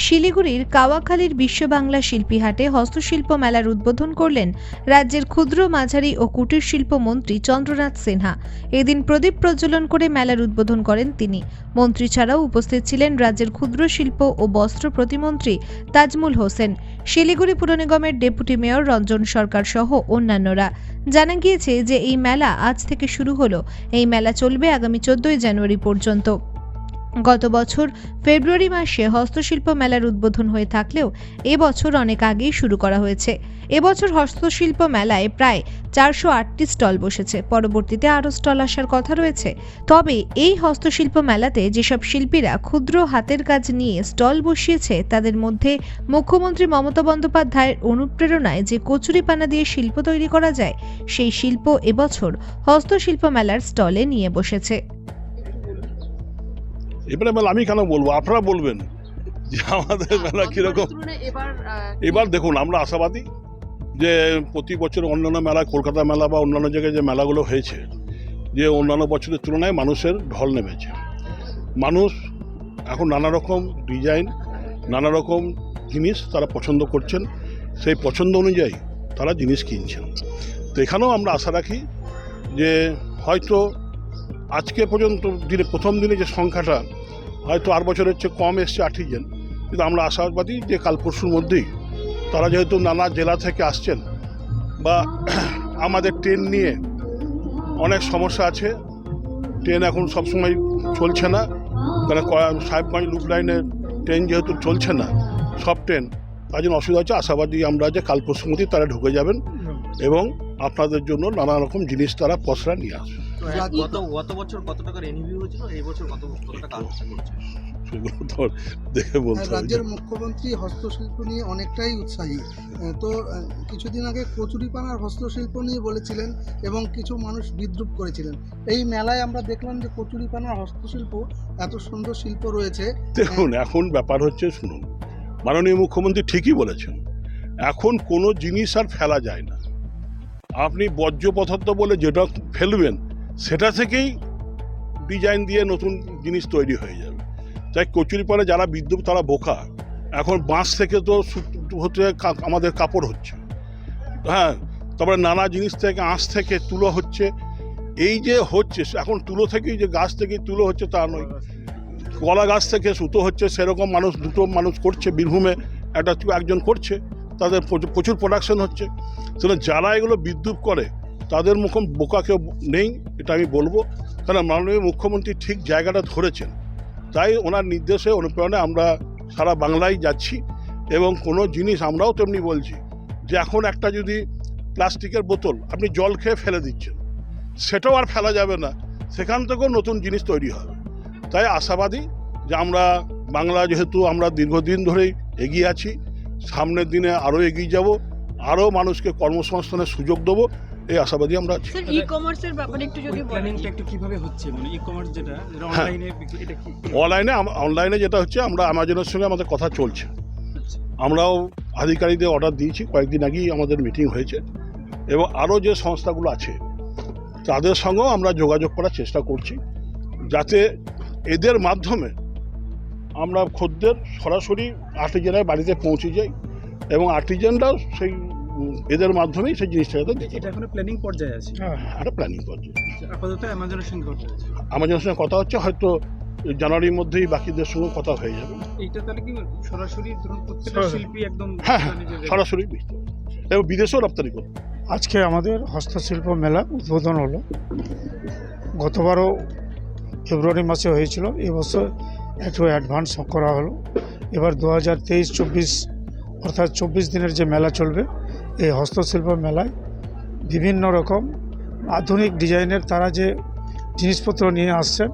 শিলিগুড়ির কাওয়াখালীর বিশ্ব বাংলা শিল্পীহাটে হস্তশিল্প মেলার উদ্বোধন করলেন রাজ্যের ক্ষুদ্র মাঝারি ও কুটির শিল্প মন্ত্রী চন্দ্রনাথ সিনহা। এদিন প্রদীপ প্রজ্বলন করে মেলার উদ্বোধন করেন তিনি। মন্ত্রী ছাড়াও উপস্থিত ছিলেন রাজ্যের ক্ষুদ্র শিল্প ও বস্ত্র প্রতিমন্ত্রী তাজমুল হোসেন, শিলিগুড়ি পুর নিগমের ডেপুটি মেয়র রঞ্জন সরকার সহ অন্যান্যরা। জানা গিয়েছে যে এই মেলা আজ থেকে শুরু হলো। এই মেলা চলবে আগামী চোদ্দই জানুয়ারি পর্যন্ত। গত বছর ফেব্রুয়ারি মাসে হস্তশিল্প মেলার উদ্বোধন হয়ে থাকলেও এবছর অনেক আগেই শুরু করা হয়েছে। এবছর হস্তশিল্প মেলায় প্রায় চারশো আটটি স্টল বসেছে। পরবর্তীতে আরও স্টল আসার কথা রয়েছে। তবে এই হস্তশিল্প মেলাতে যেসব শিল্পীরা ক্ষুদ্র হাতের কাজ নিয়ে স্টল বসিয়েছে, তাদের মধ্যে মুখ্যমন্ত্রী মমতা বন্দ্যোপাধ্যায়ের অনুপ্রেরণায় যে কচুরিপানা দিয়ে শিল্প তৈরি করা যায়, সেই শিল্প এবছর হস্তশিল্প মেলার স্টলে নিয়ে বসেছে। এবারে মেলা আমি কেন বলব? আপনারা বলবেন। যে আমাদের মেলা কীরকম তুলনায় এবার এবার দেখুন আমরা আশাবাদী যে প্রতি বছর অন্যান্য মেলা কলকাতা মেলা বা অন্যান্য জায়গায় যে মেলাগুলো হয়েছে যে অন্যান্য বছরের তুলনায় মানুষের ঢল নেমেছে। মানুষ এখন নানা রকম ডিজাইন নানা রকম জিনিস তারা পছন্দ করছেন সেই পছন্দ অনুযায়ী তারা জিনিস কিনছেন। তো এখানেও আমরা আশা রাখি যে হয়তো আজকে পর্যন্ত দিনে প্রথম দিনে যে সংখ্যাটা হয়তো আর বছরের চেয়ে কম এসছে আর্টিজেন কিন্তু আমরা আশাবাদী যে কাল পরশুর মধ্যেই তারা যেহেতু নানা জেলা থেকে আসছেন বা আমাদের ট্রেন নিয়ে অনেক সমস্যা আছে, ট্রেন এখন সবসময় চলছে না। ক- সাহেবগঞ্জ লুপ লাইনের ট্রেন যেহেতু চলছে না, সব ট্রেন, তার জন্য অসুবিধা হচ্ছে। আশাবাদী আমরা যে কাল পরশুর মধ্যেই তারা ঢুকে যাবেন এবং আপনাদের জন্য নানা রকম জিনিস তারা পসরা নিয়ে আসবে গত গত বছর কত টাকার এনভিউ হয়েছিল এই বছর কত কত টাকা আশা করছে সেগুলো তো দেখে বলতে রাজ্যের মুখ্যমন্ত্রী হস্তশিল্প নিয়ে অনেকটাই উৎসাহী। তো কিছুদিন আগে কচুরিপানার হস্তশিল্প নিয়ে বলেছিলেন এবং কিছু মানুষ বিদ্রুপ করেছিলেন। এই মেলায় আমরা দেখলাম যে কচুরিপানার হস্তশিল্প এত সুন্দর শিল্প রয়েছে। দেখুন এখন ব্যাপার হচ্ছে শুনুন মাননীয় মুখ্যমন্ত্রী ঠিকই বলেছেন এখন কোনো জিনিস আর ফেলা যায় না। আপনি বর্জ্য পদার্থ বলে যেটা ফেলবেন, সেটা থেকেই ডিজাইন দিয়ে নতুন জিনিস তৈরি হয়ে যাবে। তাই কচুরিপানা যারা বিদ্যুৎ, তারা বোকা। এখন বাঁশ থেকে তো হচ্ছে আমাদের কাপড় হচ্ছে। হ্যাঁ তারপরে নানা জিনিস থেকে আঁশ থেকে তুলো হচ্ছে। এই যে হচ্ছে, এখন তুলো থেকেই যে গাছ থেকেই তুলো হচ্ছে তা নয়। কলা গাছ থেকে সুতো হচ্ছে, সেরকম মানুষ, দুটো মানুষ করছে, বীরভূমে একটা একজন করছে। তাদের প্রচুর- প্রোডাকশন হচ্ছে। সেটা যারা এগুলো বিদ্যুৎ করে, তাদের মুখম বোকা কেউ নেই, এটা আমি বলব। কারণ মাননীয় মুখ্যমন্ত্রী ঠিক জায়গাটা ধরেছেন। তাই ওনার নির্দেশে, অনুপ্রেরণে আমরা সারা বাংলায় যাচ্ছি এবং কোনো জিনিস আমরাও তেমনি বলছি যে এখন একটা যদি প্লাস্টিকের বোতল আপনি জল খেয়ে ফেলে দিচ্ছেন, সেটাও আর ফেলা যাবে না। সেখান থেকেও নতুন জিনিস তৈরি হবে। তাই আশাবাদী যে আমরা বাংলা যেহেতু আমরা দীর্ঘদিন ধরেই এগিয়ে আছি সামনের দিনে আরও এগিয়ে যাব আরও মানুষকে কর্মসংস্থানের সুযোগ দেবো এই আশাবাদী আমরা আছি। স্যার ই কমার্সের ব্যাপারে একটু যদি প্ল্যানিংটা একটু কীভাবে হচ্ছে? মানে ই কমার্স যেটা যেটা। অনলাইনে এটা কি অনলাইনে অনলাইনে যেটা হচ্ছে আমরা অ্যামাজনের সঙ্গে আমাদের কথা চলছে। আচ্ছা। আমরাও আধিকারিকদের অর্ডার দিয়েছি কয়েকদিন আগেই আমাদের মিটিং হয়েছে। এবং আরও যে সংস্থাগুলো আছে তাদের সঙ্গেও আমরা যোগাযোগ করার চেষ্টা করছি যাতে এদের মাধ্যমে আমরা খদ্দের সরাসরি আর্টিজেনের বাড়িতে পৌঁছে যাই এবং আর্টিজেনরাও সেই এদের মাধ্যমেই সেই জিনিসটা এটা এখনও প্ল্যানিং পর্যায়ে আছে? হ্যাঁ একটা প্ল্যানিং পর্যায়ে। আপাতত অ্যামাজনের সঙ্গে কথা আছে আমাদের সঙ্গে কথা হচ্ছে হয়তো জানুয়ারির মধ্যেই বাকিদের সঙ্গে কথা হয়ে যাবে। এইটা তাহলে কি সরাসরি ধরুন প্রত্যেকটা হ্যাঁ। শিল্পী একদম হ্যাঁ, হ্যাঁ, সরাসরি এবং বিদেশেও রপ্তানি করতে আজকে আমাদের হস্তশিল্প মেলা উদ্বোধন হলো। গতবারও ফেব্রুয়ারি মাসে হয়েছিল এবছর একটু অ্যাডভান্স করা হলো। এবার দু হাজার তেইশ, চব্বিশ, অর্থাৎ চব্বিশ দিনের যে মেলা চলবে, এই হস্তশিল্প মেলায় বিভিন্ন রকম আধুনিক ডিজাইনের তারা যে জিনিসপত্র নিয়ে আসছেন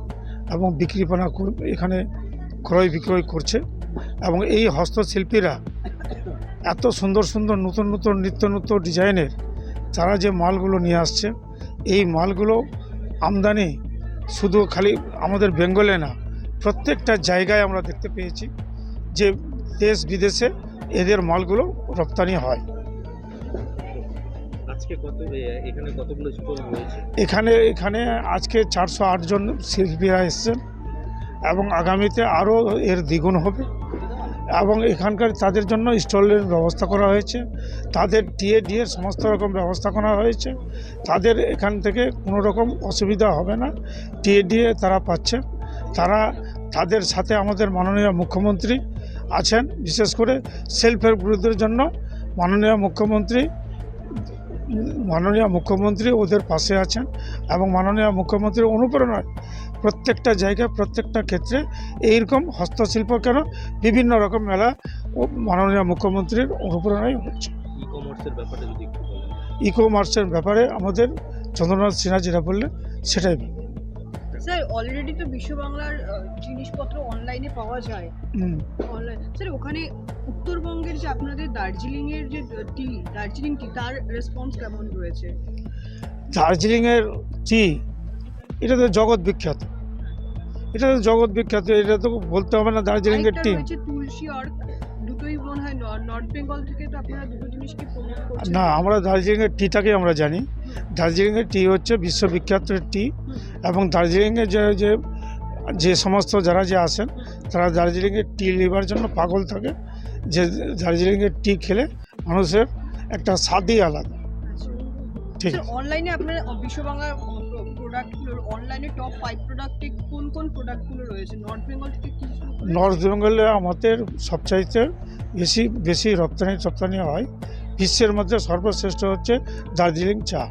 এবং বিক্রিপনা কর- এখানে ক্রয় বিক্রয় করছে এবং এই হস্তশিল্পীরা এত সুন্দর সুন্দর নতুন নতুন নিত্য নতুন ডিজাইনের তারা যে মালগুলো নিয়ে আসছে, এই মালগুলো আমদানি শুধু খালি আমাদের বেঙ্গলে না প্রত্যেকটা জায়গায় আমরা দেখতে পেয়েছি যে দেশ বিদেশে এদের মালগুলো রপ্তানি হয়। আজকে কত এখানে কতগুলো স্টল রয়েছে? এখানে এখানে আজকে চারশো জন শিল্পীরা এসছেন এবং আগামীতে আরও এর দ্বিগুণ হবে এবং এখানকার তাদের জন্য স্টলের ব্যবস্থা করা হয়েছে। তাদের টিএ ডিএ সমস্ত রকম ব্যবস্থা করা হয়েছে। তাদের এখান থেকে কোনো রকম অসুবিধা হবে না। টিএ ডিএ তারা পাচ্ছে। তারা তাদের সাথে আমাদের মাননীয় মুখ্যমন্ত্রী আছেন বিশেষ করে সেলফ হেল্প গ্রুপদের জন্য মাননীয় মুখ্যমন্ত্রী মাননীয় মুখ্যমন্ত্রী ওদের পাশে আছেন এবং মাননীয় মুখ্যমন্ত্রীর অনুপ্রেরণায় প্রত্যেকটা জায়গায় প্রত্যেকটা ক্ষেত্রে এইরকম হস্তশিল্প কেন বিভিন্ন রকম মেলা মাননীয় মুখ্যমন্ত্রীর অনুপ্রেরণায় হচ্ছে ই কমার্সের ব্যাপারে আমাদের চন্দ্রনাথ সিনহা যেটা বললে সেটাই। স্যার অলরেডি তো বিশ্ব বাংলার জিনিসপত্র অনলাইনে পাওয়া যায়। অনলাইন স্যার ওখানে উত্তরবঙ্গের যে আপনাদের দার্জিলিং এর যে টি দার্জিলিং টি তার রেসপন্স কেমন রয়েছে? দার্জিলিংয়ের টি এটা তো জগৎ বিখ্যাত। এটা তো জগৎ বিখ্যাত এটা তো বলতে হবে না দার্জিলিংয়ের টি। তুলসী অর্ক। দুটোই মনে হয় নর্থ বেঙ্গল থেকে তো আপনারা দুটো জিনিসকে প্রমোট করছেন। না আমরা দার্জিলিংয়ের টিটাকে আমরা জানি। দার্জিলিংয়ের টি হচ্ছে বিশ্ববিখ্যাত টি এবং দার্জিলিংয়ে যে যে যে সমস্ত যারা যে আসেন তারা দার্জিলিংয়ের টি নেবার জন্য পাগল থাকে। যে দার্জিলিংয়ের টি খেলে মানুষের একটা স্বাদই আলাদা। ঠিক। স্যার অনলাইনে আপনার বিশ্ব বাংলার প্রোডাক্টগুলো অনলাইনে টপ ফাইভ প্রোডাক্টে কোন কোন প্রোডাক্টগুলো রয়েছে? নর্থ বেঙ্গল থেকে কি নর্থ বেঙ্গলে আমাদের সবচাইতে বেশি বেশি রপ্তানি রপ্তানি হয়। বিশ্বের মধ্যে সর্বশ্রেষ্ঠ হচ্ছে দার্জিলিং চা।